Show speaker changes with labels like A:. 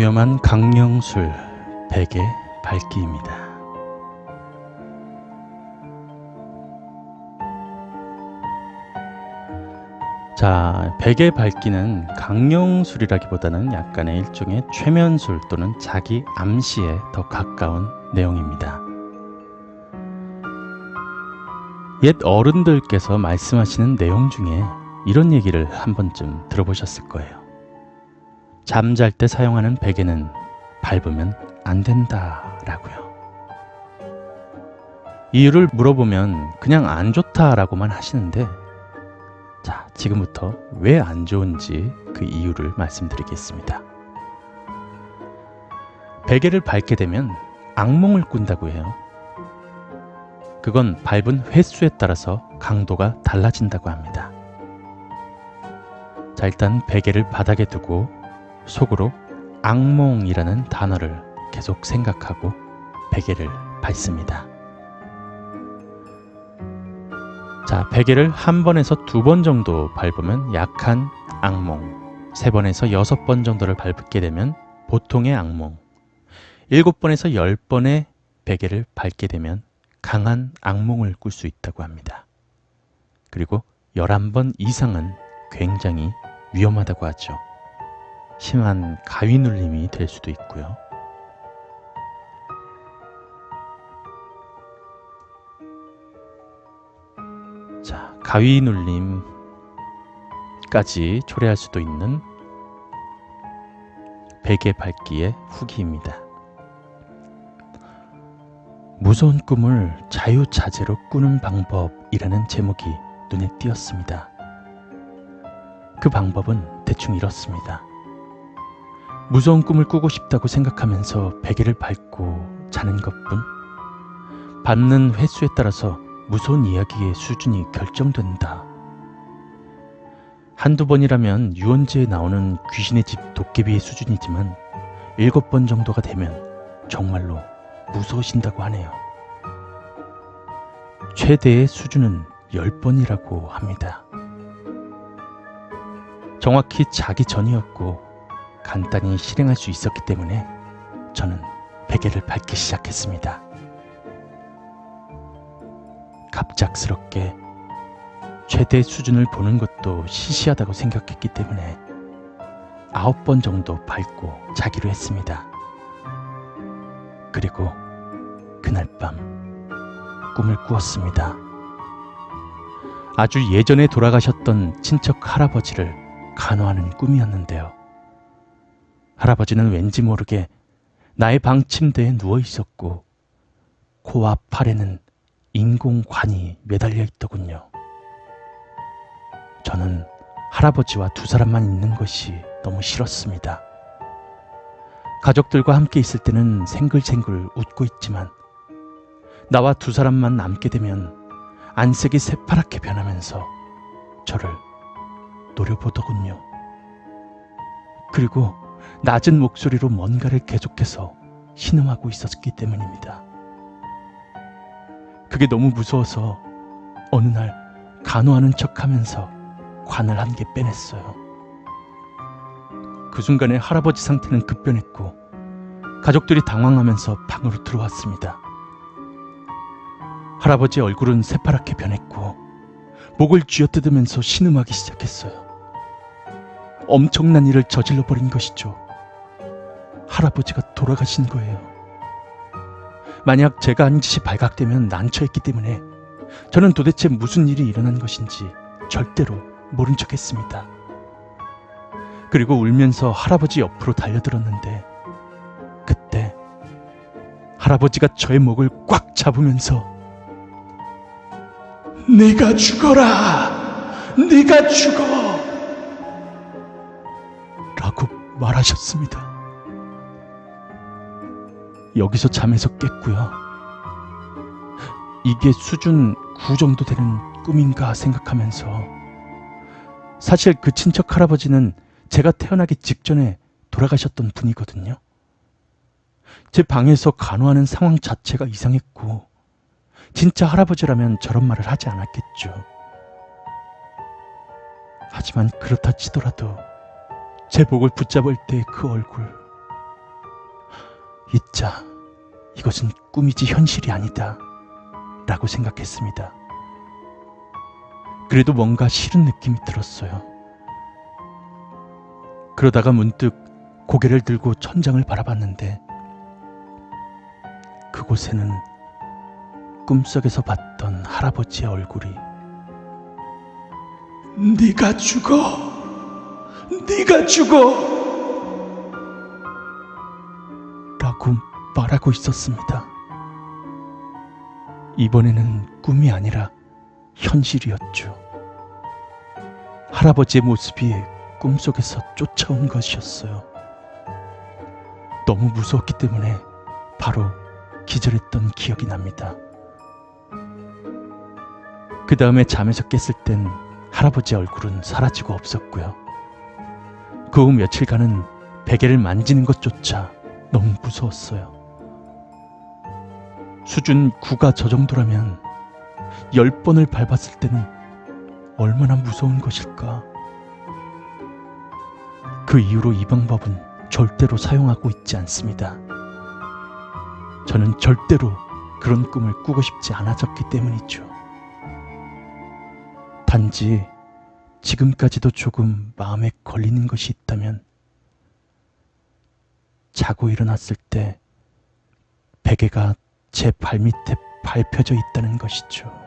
A: 위험한 강령술 베개 밝기입니다. 자, 베개 밝기는 강령술이라기보다는 약간의 일종의 최면술 또는 자기 암시에 더 가까운 내용입니다. 옛 어른들께서 말씀하시는 내용 중에 이런 얘기를 한 번쯤 들어보셨을 거예요. 잠잘 때 사용하는 베개는 밟으면 안 된다라고요. 이유를 물어보면 그냥 안 좋다라고만 하시는데 자, 지금부터 왜 안 좋은지 그 이유를 말씀드리겠습니다. 베개를 밟게 되면 악몽을 꾼다고 해요. 그건 밟은 횟수에 따라서 강도가 달라진다고 합니다. 자, 일단 베개를 바닥에 두고 속으로 악몽이라는 단어를 계속 생각하고 베개를 밟습니다. 자, 베개를 한 번에서 두 번 정도 밟으면 약한 악몽, 세 번에서 여섯 번 정도를 밟게 되면 보통의 악몽, 일곱 번에서 열 번의 베개를 밟게 되면 강한 악몽을 꿀 수 있다고 합니다. 그리고 열한 번 이상은 굉장히 위험하다고 하죠. 심한 가위 눌림이 될 수도 있고요. 자, 가위 눌림까지 초래할 수도 있는 베개 밟기의 후기입니다. 무서운 꿈을 자유자재로 꾸는 방법이라는 제목이 눈에 띄었습니다. 그 방법은 대충 이렇습니다. 무서운 꿈을 꾸고 싶다고 생각하면서 베개를 밟고 자는 것뿐 밟는 횟수에 따라서 무서운 이야기의 수준이 결정된다. 한두 번이라면 유원지에 나오는 귀신의 집 도깨비의 수준이지만 일곱 번 정도가 되면 정말로 무서우신다고 하네요. 최대의 수준은 열 번이라고 합니다. 정확히 자기 전이었고 간단히 실행할 수 있었기 때문에 저는 베개를 밟기 시작했습니다. 갑작스럽게 최대 수준을 보는 것도 시시하다고 생각했기 때문에 아홉 번 정도 밟고 자기로 했습니다. 그리고 그날 밤 꿈을 꾸었습니다. 아주 예전에 돌아가셨던 친척 할아버지를 간호하는 꿈이었는데요. 할아버지는 왠지 모르게 나의 방 침대에 누워 있었고 코와 팔에는 인공관이 매달려 있더군요. 저는 할아버지와 두 사람만 있는 것이 너무 싫었습니다. 가족들과 함께 있을 때는 생글생글 웃고 있지만 나와 두 사람만 남게 되면 안색이 새파랗게 변하면서 저를 노려보더군요. 그리고 낮은 목소리로 뭔가를 계속해서 신음하고 있었기 때문입니다. 그게 너무 무서워서 어느 날 간호하는 척 하면서 관을 한 개 빼냈어요. 그 순간에 할아버지 상태는 급변했고 가족들이 당황하면서 방으로 들어왔습니다. 할아버지 얼굴은 새파랗게 변했고 목을 쥐어뜯으면서 신음하기 시작했어요. 엄청난 일을 저질러 버린 것이죠. 할아버지가 돌아가신 거예요. 만약 제가 한 짓이 발각되면 난처했기 때문에 저는 도대체 무슨 일이 일어난 것인지 절대로 모른 척 했습니다. 그리고 울면서 할아버지 옆으로 달려들었는데 그때 할아버지가 저의 목을 꽉 잡으면서 네가 죽어라! 네가 죽어! 라고 말하셨습니다. 여기서 잠에서 깼고요. 이게 수준 9 정도 되는 꿈인가 생각하면서 사실 그 친척 할아버지는 제가 태어나기 직전에 돌아가셨던 분이거든요. 제 방에서 간호하는 상황 자체가 이상했고 진짜 할아버지라면 저런 말을 하지 않았겠죠. 하지만 그렇다 치더라도 제 목을 붙잡을 때 그 얼굴 잊자. 이것은 꿈이지 현실이 아니다. 라고 생각했습니다. 그래도 뭔가 싫은 느낌이 들었어요. 그러다가 문득 고개를 들고 천장을 바라봤는데 그곳에는 꿈속에서 봤던 할아버지의 얼굴이 네가 죽어 네가 죽어 말하고 있었습니다. 이번에는 꿈이 아니라 현실이었죠. 할아버지의 모습이 꿈속에서 쫓아온 것이었어요. 너무 무서웠기 때문에 바로 기절했던 기억이 납니다. 그 다음에 잠에서 깼을 땐 할아버지 얼굴은 사라지고 없었고요. 그 후 며칠간은 베개를 만지는 것조차 너무 무서웠어요. 수준 9가 저 정도라면 10번을 밟았을 때는 얼마나 무서운 것일까. 그 이후로 이 방법은 절대로 사용하고 있지 않습니다. 저는 절대로 그런 꿈을 꾸고 싶지 않아졌기 때문이죠. 단지 지금까지도 조금 마음에 걸리는 것이 있다면 자고 일어났을 때 베개가 제 발밑에 밟혀져 있다는 것이죠.